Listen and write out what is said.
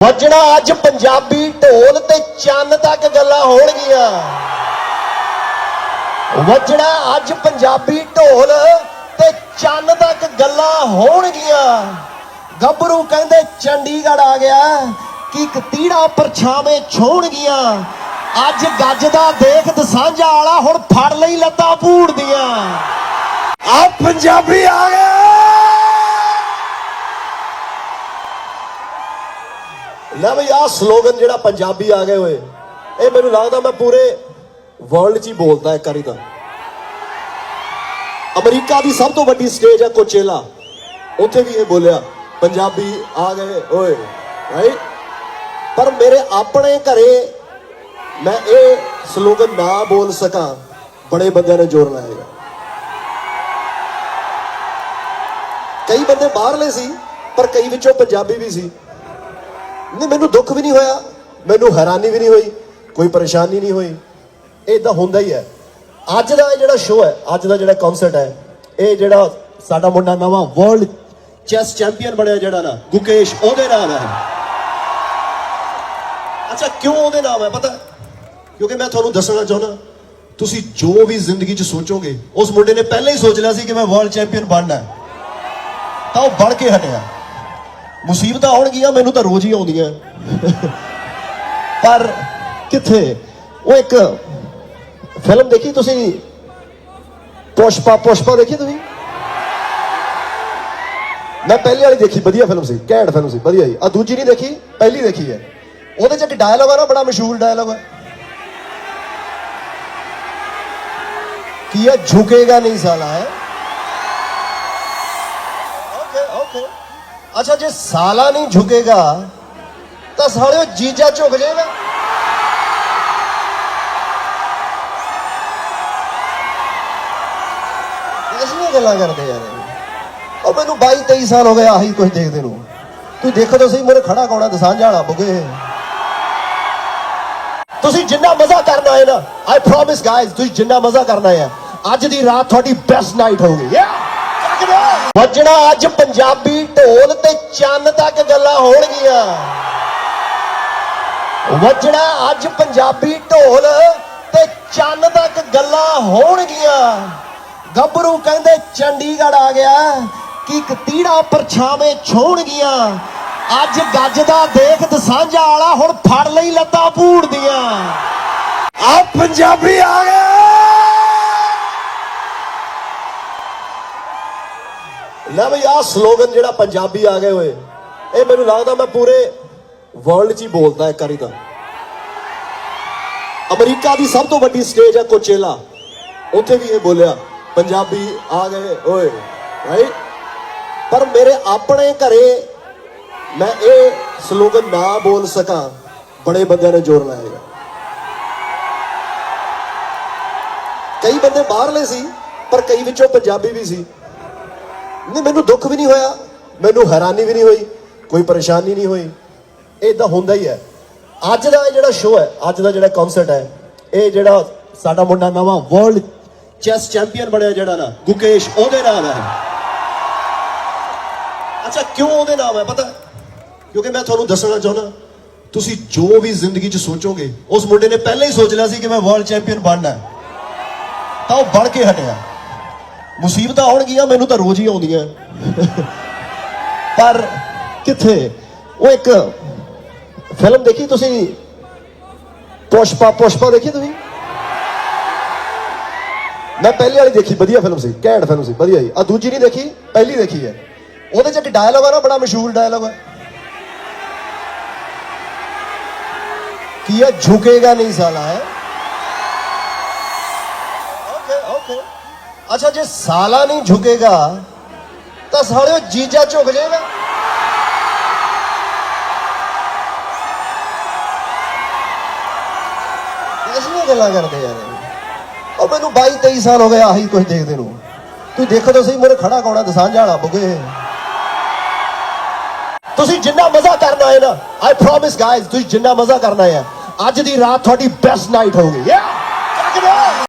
ਵੱਜਣਾ ਅੱਜ ਪੰਜਾਬੀ ਢੋਲ ਤੇ ਚੰਨ ਤੱਕ ਗੱਲਾਂ ਹੋਣਗੀਆਂ। ਵੱਜਣਾ ਅੱਜ ਪੰਜਾਬੀ ਢੋਲ ਤੇ ਚੰਨ ਤੱਕ ਗੱਲਾਂ ਹੋਣਗੀਆਂ। ਗੱਭਰੂ ਕਹਿੰਦੇ ਚੰਡੀਗੜ੍ਹ ਆ ਗਿਆ, ਕਿ ਇੱਕ ਪਰਛਾਵੇਂ ਛੋਣਗੀਆਂ ਅੱਜ ਗੱਜਦਾ ਦੇਖ ਦਸਾਂਝਾ ਵਾਲਾ ਹੁਣ ਫੜ ਲਈ ਲੱਤਾਂ ਪੂੜਦੀਆਂ ਆ ਪੰਜਾਬੀ ਆ ਗਿਆ ਲੈ ਬਈ, ਆਹ ਸਲੋਗਨ ਜਿਹੜਾ ਪੰਜਾਬੀ ਆ ਗਏ ਹੋਏ ਇਹ ਮੈਨੂੰ ਲੱਗਦਾ ਮੈਂ ਪੂਰੇ ਵਰਲਡ 'ਚ ਹੀ ਬੋਲਦਾ ਇੱਕ ਵਾਰੀ ਤਾਂ। ਅਮਰੀਕਾ ਦੀ ਸਭ ਤੋਂ ਵੱਡੀ ਸਟੇਜ ਹੈ ਕੋਚੇਲਾ। ਉੱਥੇ ਵੀ ਇਹ ਬੋਲਿਆ, ਪੰਜਾਬੀ ਆ ਗਏ ਓਏ ਰਾਈਟ ਪਰ ਮੇਰੇ ਆਪਣੇ ਘਰੇ ਮੈਂ ਇਹ ਸਲੋਗਨ ਨਾ ਬੋਲ ਸਕਾਂ, ਬੜੇ ਬੰਦਿਆਂ ਨੇ ਜ਼ੋਰ ਲਾਇਆ ਕਈ ਬੰਦੇ ਬਾਹਰਲੇ ਸੀ, ਪਰ ਕਈ ਵਿੱਚੋਂ ਪੰਜਾਬੀ ਵੀ ਸੀ। ਨਹੀਂ, ਮੈਨੂੰ ਦੁੱਖ ਵੀ ਨਹੀਂ ਹੋਇਆ, ਮੈਨੂੰ ਹੈਰਾਨੀ ਵੀ ਨਹੀਂ ਹੋਈ, ਕੋਈ ਪਰੇਸ਼ਾਨੀ ਨਹੀਂ ਹੋਈ। ਇਹ ਇਦਾਂ ਹੁੰਦਾ ਹੀ ਹੈ। ਅੱਜ ਦਾ ਇਹ ਜਿਹੜਾ ਸ਼ੋਅ ਹੈ, ਅੱਜ ਦਾ ਜਿਹੜਾ ਕਨਸਰਟ ਹੈ, ਇਹ ਜਿਹੜਾ ਸਾਡਾ ਮੁੰਡਾ ਨਵਾਂ ਵਰਲਡ ਚੈਸ ਚੈਂਪੀਅਨ ਬਣਿਆ ਜਿਹੜਾ ਨਾ, ਗੁਕੇਸ਼, ਉਹਦੇ ਨਾਮ ਹੈ। ਅੱਛਾ, ਕਿਉਂ ਉਹਦੇ ਨਾਮ ਹੈ, ਪਤਾ ਕਿਉਂਕਿ ਮੈਂ ਤੁਹਾਨੂੰ ਦੱਸਣਾ ਚਾਹੁੰਦਾ, ਤੁਸੀਂ ਜੋ ਵੀ ਜ਼ਿੰਦਗੀ 'ਚ ਸੋਚੋਗੇ, ਉਸ ਮੁੰਡੇ ਨੇ ਪਹਿਲਾਂ ਹੀ ਸੋਚ ਲਿਆ ਸੀ ਕਿ ਮੈਂ ਵਰਲਡ ਚੈਂਪੀਅਨ ਬਣਨਾ ਹੈ। ਤਾਂ ਉਹ ਬਣ ਕੇ ਹਟਿਆ। ਮੁਸੀਬਤਾਂ ਆਉਣਗੀਆਂ, ਮੈਨੂੰ ਤਾਂ ਰੋਜ਼ ਹੀ ਆਉਂਦੀਆਂ। ਪਰ ਕਿੱਥੇ? ਉਹ ਇੱਕ ਫਿਲਮ ਦੇਖੀ ਤੁਸੀਂ? ਪੁਸ਼ਪਾ ਪੁਸ਼ਪਾ ਦੇਖੀ ਤੁਸੀਂ? ਮੈਂ ਪਹਿਲੀ ਵਾਲੀ ਦੇਖੀ, ਵਧੀਆ ਫਿਲਮ ਸੀ, ਘੈਂਟ ਫਿਲਮ ਸੀ, ਵਧੀਆ ਸੀ। ਆ ਦੂਜੀ ਨਹੀਂ ਦੇਖੀ, ਪਹਿਲੀ ਦੇਖੀ ਹੈ। ਉਹਦੇ ਚ ਇੱਕ ਡਾਇਲੌਗ ਆ ਨਾ, ਬੜਾ ਮਸ਼ਹੂਰ ਡਾਇਲੌਗ ਹੈ ਕੀ ਹੈ ਝੁਕੇਗਾ ਨਹੀਂ ਸਾਲਾ, ਹੈ? ਅੱਛਾ, ਜੇ ਸਾਲਾ ਨਹੀਂ ਝੁਕੇਗਾ, ਤਾਂ ਸਾਲਿਓ ਜੀਜਾ ਝੁਕ ਜਾਏਗਾ। ਐਸੀਆਂ ਗੱਲਾਂ ਕਰਦੇ ਯਾਰ। ਉਹ ਮੈਨੂੰ 22 23 ਸਾਲ ਹੋ ਗਏ, ਆਹੀ ਕੁਝ ਦੇਖਦੇ ਨੂੰ। ਤੂੰ ਦੇਖੋ ਤਾਂ ਸਹੀ, ਮੇਰੇ ਖੜਾ ਕੌਣਾ ਦਸਾਂਝਾ ਵਾਲਾ ਬੁਗੇ। ਤੁਸੀਂ ਜਿੰਨਾ ਮਜ਼ਾ ਕਰਨਾ ਹੈ ਨਾ ਆਈ ਪ੍ਰੋਮਿਸ ਗਾਇਜ਼ ਤੁਸੀਂ ਜਿੰਨਾ ਮਜ਼ਾ ਕਰਨਾ ਹੈ ਅੱਜ ਦੀ ਰਾਤ ਤੁਹਾਡੀ ਬੈਸਟ ਨਾਈਟ ਹੋਊਗੀ। ਵੱਜਣਾ। ਅੱਜ ਪੰਜਾਬੀ ਢੋਲ ਤੇ ਚੰਨ ਤੱਕ ਗੱਲਾਂ ਹੋਣਗੀਆਂ। ਵੱਜਣਾ ਅੱਜ ਪੰਜਾਬੀ ਢੋਲ ਤੇ ਚੰਨ ਤੱਕ ਗੱਲਾਂ ਹੋਣਗੀਆਂ। ਗੱਭਰੂ ਕਹਿੰਦੇ ਚੰਡੀਗੜ੍ਹ ਆ ਗਿਆ ਕਿ ਇੱਕ ਤੀੜਾ ਪਰਛਾਵੇਂ ਛੋਣਗੀਆਂ। ਅੱਜ ਗੱਜਦਾ ਦੇਖ ਦਸਾਂਝਾ ਵਾਲਾ ਹੁਣ ਫੜ ਲਈ ਲੱਤਾਂ ਭੂੜਦੀਆਂ। ਆ ਪੰਜਾਬੀ ਆ ਗਿਆ ਲੈ ਬਈ, ਆਹ ਸਲੋਗਨ ਜਿਹੜਾ ਪੰਜਾਬੀ ਆ ਗਏ ਹੋਏ। ਇਹ ਮੈਨੂੰ ਲੱਗਦਾ ਮੈਂ ਪੂਰੇ ਵਰਲਡ 'ਚ ਹੀ ਬੋਲਦਾ ਇੱਕ ਵਾਰੀ ਤਾਂ। ਅਮਰੀਕਾ ਦੀ ਸਭ ਤੋਂ ਵੱਡੀ ਸਟੇਜ ਹੈ ਕੋਚੇਲਾ। ਉੱਥੇ ਵੀ ਇਹ ਬੋਲਿਆ, ਪੰਜਾਬੀ ਆ ਗਏ ਓਏ ਰਾਈਟ ਪਰ ਮੇਰੇ ਆਪਣੇ ਘਰੇ ਮੈਂ ਇਹ ਸਲੋਗਨ ਨਾ ਬੋਲ ਸਕਾਂ, ਬੜੇ ਬੰਦਿਆਂ ਨੇ ਜ਼ੋਰ ਲਾਏਗਾ ਕਈ ਬੰਦੇ ਬਾਹਰਲੇ ਸੀ, ਪਰ ਕਈ ਵਿੱਚੋਂ ਪੰਜਾਬੀ ਵੀ ਸੀ। ਨਹੀਂ, ਮੈਨੂੰ ਦੁੱਖ ਵੀ ਨਹੀਂ ਹੋਇਆ, ਮੈਨੂੰ ਹੈਰਾਨੀ ਵੀ ਨਹੀਂ ਹੋਈ, ਕੋਈ ਪਰੇਸ਼ਾਨੀ ਨਹੀਂ ਹੋਈ। ਇਹ ਤਾਂ ਹੁੰਦਾ ਹੀ ਹੈ। ਅੱਜ ਦਾ ਇਹ ਜਿਹੜਾ ਸ਼ੋਅ ਹੈ, ਅੱਜ ਦਾ ਜਿਹੜਾ ਕਨਸਰਟ ਹੈ, ਇਹ ਜਿਹੜਾ ਸਾਡਾ ਮੁੰਡਾ ਨਵਾਂ ਵਰਲਡ ਚੈਸ ਚੈਂਪੀਅਨ ਬਣਿਆ ਜਿਹੜਾ ਨਾ, ਗੁਕੇਸ਼, ਉਹਦੇ ਨਾਮ ਹੈ। ਅੱਛਾ, ਕਿਉਂ ਉਹਦੇ ਨਾਮ ਹੈ? ਪਤਾ ਕਿਉਂਕਿ ਮੈਂ ਤੁਹਾਨੂੰ ਦੱਸਣਾ ਚਾਹੁੰਦਾ, ਤੁਸੀਂ ਜੋ ਵੀ ਜ਼ਿੰਦਗੀ 'ਚ ਸੋਚੋਗੇ, ਉਸ ਮੁੰਡੇ ਨੇ ਪਹਿਲਾਂ ਹੀ ਸੋਚ ਲਿਆ ਸੀ ਕਿ ਮੈਂ ਵਰਲਡ ਚੈਂਪੀਅਨ ਬਣਨਾ ਹੈ। ਤਾਂ ਉਹ ਬਣ ਕੇ ਹਟਿਆ। ਮੁਸੀਬਤਾਂ ਆਉਣਗੀਆਂ, ਮੈਨੂੰ ਤਾਂ ਰੋਜ਼ ਹੀ ਆਉਂਦੀਆਂ। ਪਰ ਕਿੱਥੇ? ਉਹ ਇੱਕ ਫਿਲਮ ਦੇਖੀ ਤੁਸੀਂ? ਪੁਸ਼ਪਾ ਪੁਸ਼ਪਾ ਦੇਖੀ ਤੁਸੀਂ? ਮੈਂ ਪਹਿਲੀ ਵਾਲੀ ਦੇਖੀ, ਵਧੀਆ ਫਿਲਮ ਸੀ, ਘੈਂਟ ਫਿਲਮ ਸੀ, ਵਧੀਆ ਸੀ ਆ ਦੂਜੀ ਨਹੀਂ ਦੇਖੀ, ਪਹਿਲੀ ਦੇਖੀ ਹੈ। ਉਹਦੇ ਚ ਇੱਕ ਡਾਇਲੌਗ ਆ ਨਾ, ਬੜਾ ਮਸ਼ਹੂਰ ਡਾਇਲੌਗ ਹੈ ਕੀ ਆ? ਝੁਕੇਗਾ ਨਹੀਂ ਸਾਲਾ, ਹੈ? ਅੱਛਾ, ਜੇ ਸਾਲਾ ਨਹੀਂ ਝੁਕੇਗਾ, ਤਾਂ ਸਾਲਿਓ ਜੀਜਾ ਝੁਕ ਜਾਏਗਾ ਐਸੀਆਂ ਗੱਲਾਂ ਕਰਦੇ ਯਾਰ। ਉਹ ਮੈਨੂੰ 22 23 ਸਾਲ ਹੋ ਗਏ, ਆਹੀ ਕੁਝ ਦੇਖਦੇ ਨੂੰ। ਤੁਸੀਂ ਦੇਖੋ ਤਾਂ ਸਹੀ, ਮੇਰੇ ਖੜਾ ਕੌਣਾ ਦਸਾਂਝਾ ਵਾਲਾ ਬੁਗੇ ਤੁਸੀਂ ਜਿੰਨਾ ਮਜ਼ਾ ਕਰਨਾ ਹੈ ਨਾ ਆਈ ਪ੍ਰੋਮਿਸ ਗਾਇਜ਼ ਤੁਸੀਂ ਜਿੰਨਾ ਮਜ਼ਾ ਕਰਨਾ ਹੈ ਅੱਜ ਦੀ ਰਾਤ ਤੁਹਾਡੀ ਬੈਸਟ ਨਾਈਟ ਹੋਊਗੀ।